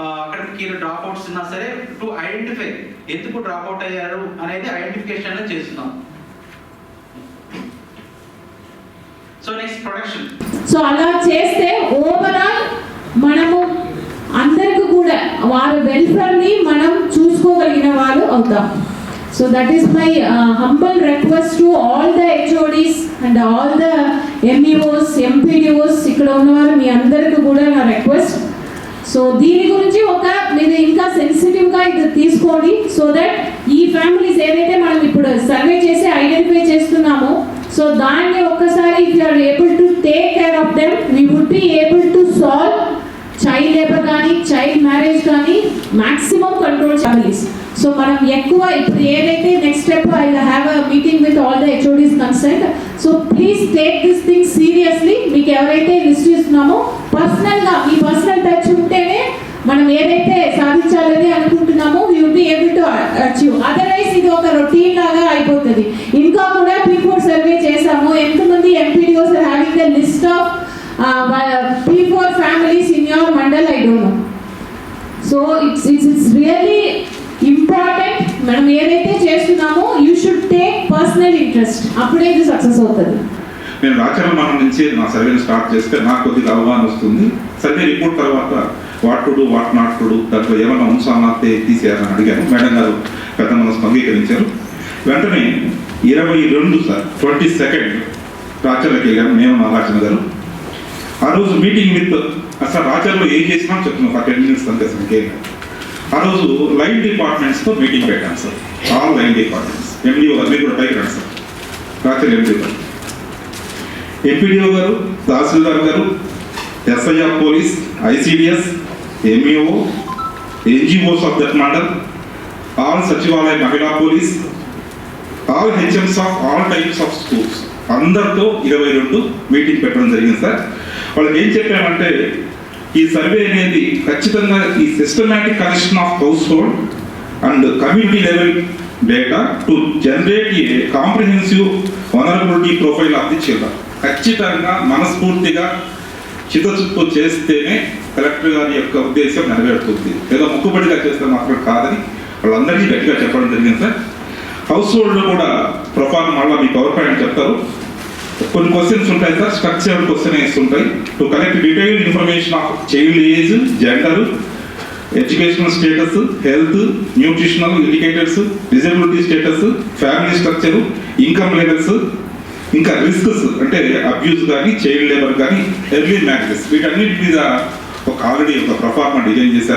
అక్కడికి drop outs ఉన్నా సరే టు ఐడెంటిఫై ఎందుకు డ్రాప్ అవుట్ అయ్యారు అనేది ఐడెంటిఫికేషన్ చేస్తున్నాం. సో నెక్స్ట్ ప్రొడక్షన్ సో అలా చేస్తే ఓవరాల్ మనము అందరికి కూడా వారి వెల్ఫేర్ని మనం చూసుకోగలిగిన వాళ్ళు అవుతాం. So that is my humble request to all the HODs and all the MEOs MPDOs ఇక్కడ ఉన్నవారు మీ అందరికీ కూడా నా రిక్వెస్ట్ సో దీని గురించి ఒక మీరు ఇంకా సెన్సిటివ్గా ఇది తీసుకోండి సో దట్ ఈ ఫ్యామిలీస్ ఏదైతే మనం ఇప్పుడు సర్వే చేసి ఐడెంటిఫై చేస్తున్నామో సో దాన్ని ఒక్కసారి if you're able to take care of them we would be able to solve child labour కానీ చైల్డ్ మ్యారేజ్ కానీ మాక్సిమం కంట్రోల్ ఫ్యామిలీస్ సో మనం ఎక్కువ ఇప్పుడు ఏదైతే next step I have a meeting with all the HODs consult so please take this thing seriously మీకు ఎవరైతే list ఇస్తున్నామో పర్సనల్గా మీ personal touch మనం ఏదైతే సాధించాలని అనుకుంటున్నామో we would be able to achieve otherwise ఇది ఒక రొటీన్ లాగా అయిపోతుంది. ఇంకా కూడా పీఫోర్ సర్వే చేసాము ఎంతమంది MPDOs are having the list of P four families in your mandal I don't know so it's it's it's really important మనం ఏదైతే చేస్తున్నామో you should take personal interest అప్పుడే ఇది సక్సెస్ అవుతుంది. నేను రాచర్ల నుంచి నా సర్వేని స్టార్ట్ చేస్తే నాకు కొద్దిగా అవగాహన వస్తుంది. సర్వే రిపోర్ట్ తర్వాత what to do what not to do దాంట్లో ఏమైనా ఉంచాలన్నా తీసేయాలని అడిగాను. మేడం గారు పెద్ద మనసు అంగీకరించారు. వెంటనే ఇరవై రెండు సార్ ట్వంటీ సెకండ్ రాచర్లకి వెళ్ళాము మేము నాగార్జున గారు. ఆ రోజు మీటింగ్ విత్ అసలు రాచర్లో ఏం చేసినా చెప్తున్నాం ఒక టెన్ మినిట్స్ అంతే సార్ ఆ రోజు లైన్ డిపార్ట్మెంట్స్తో మీటింగ్ పెట్టాను sir all line departments. MDO గారు మీరు కూడా పైకి రండి సార్. రాచర్ ఎండిఓ గారు. ఎంపీడీఓ గారు తహసీల్దార్ గారు SIR police ICDS MEO NGOs of that mandal all సచివాలయ మహిళా police all HMs of all types of schools. అందరితో ఇరవై రెండు మీటింగ్ పెట్టడం జరిగింది సార్. వాళ్ళకి ఏం చెప్పామంటే ఈ సర్వే అనేది ఖచ్చితంగా ఈ systematic connection of house hold and community level data to generate a comprehensive vulnerability profile of the children ఖచ్చితంగా మనస్ఫూర్తిగా చిత్తచుప్పు చేస్తేనే కలెక్టర్ గారి యొక్క ఉద్దేశం నెరవేరుతుంది. ఏదో ముక్కుబడిగా చేస్తే మాత్రం కాదని వాళ్ళందరికీ గట్టిగా చెప్పడం జరిగింది సార్. హౌస్ హోల్డ్లో కూడా ప్రొఫార్మ్ మళ్ళీ మీ పవర్ పాయింట్ చెప్తారు. కొన్ని క్వశ్చన్స్ ఉంటాయి సార్ స్ట్రక్చర్డ్ క్వశ్చన్స్ ఉంటాయి. To collect detailed information of child age gender educational status health nutritional indicators disability status family structure income levels ఇంకా రిస్క్స్ అంటే అబ్యూస్ కానీ చైల్డ్ లేబర్ కానీ ఎర్లీ మ్యారేజెస్ వీటన్నిటి మీద ఒక ఆల్రెడీ ఒక ప్రొఫార్మా డిజైన్ చేశారు.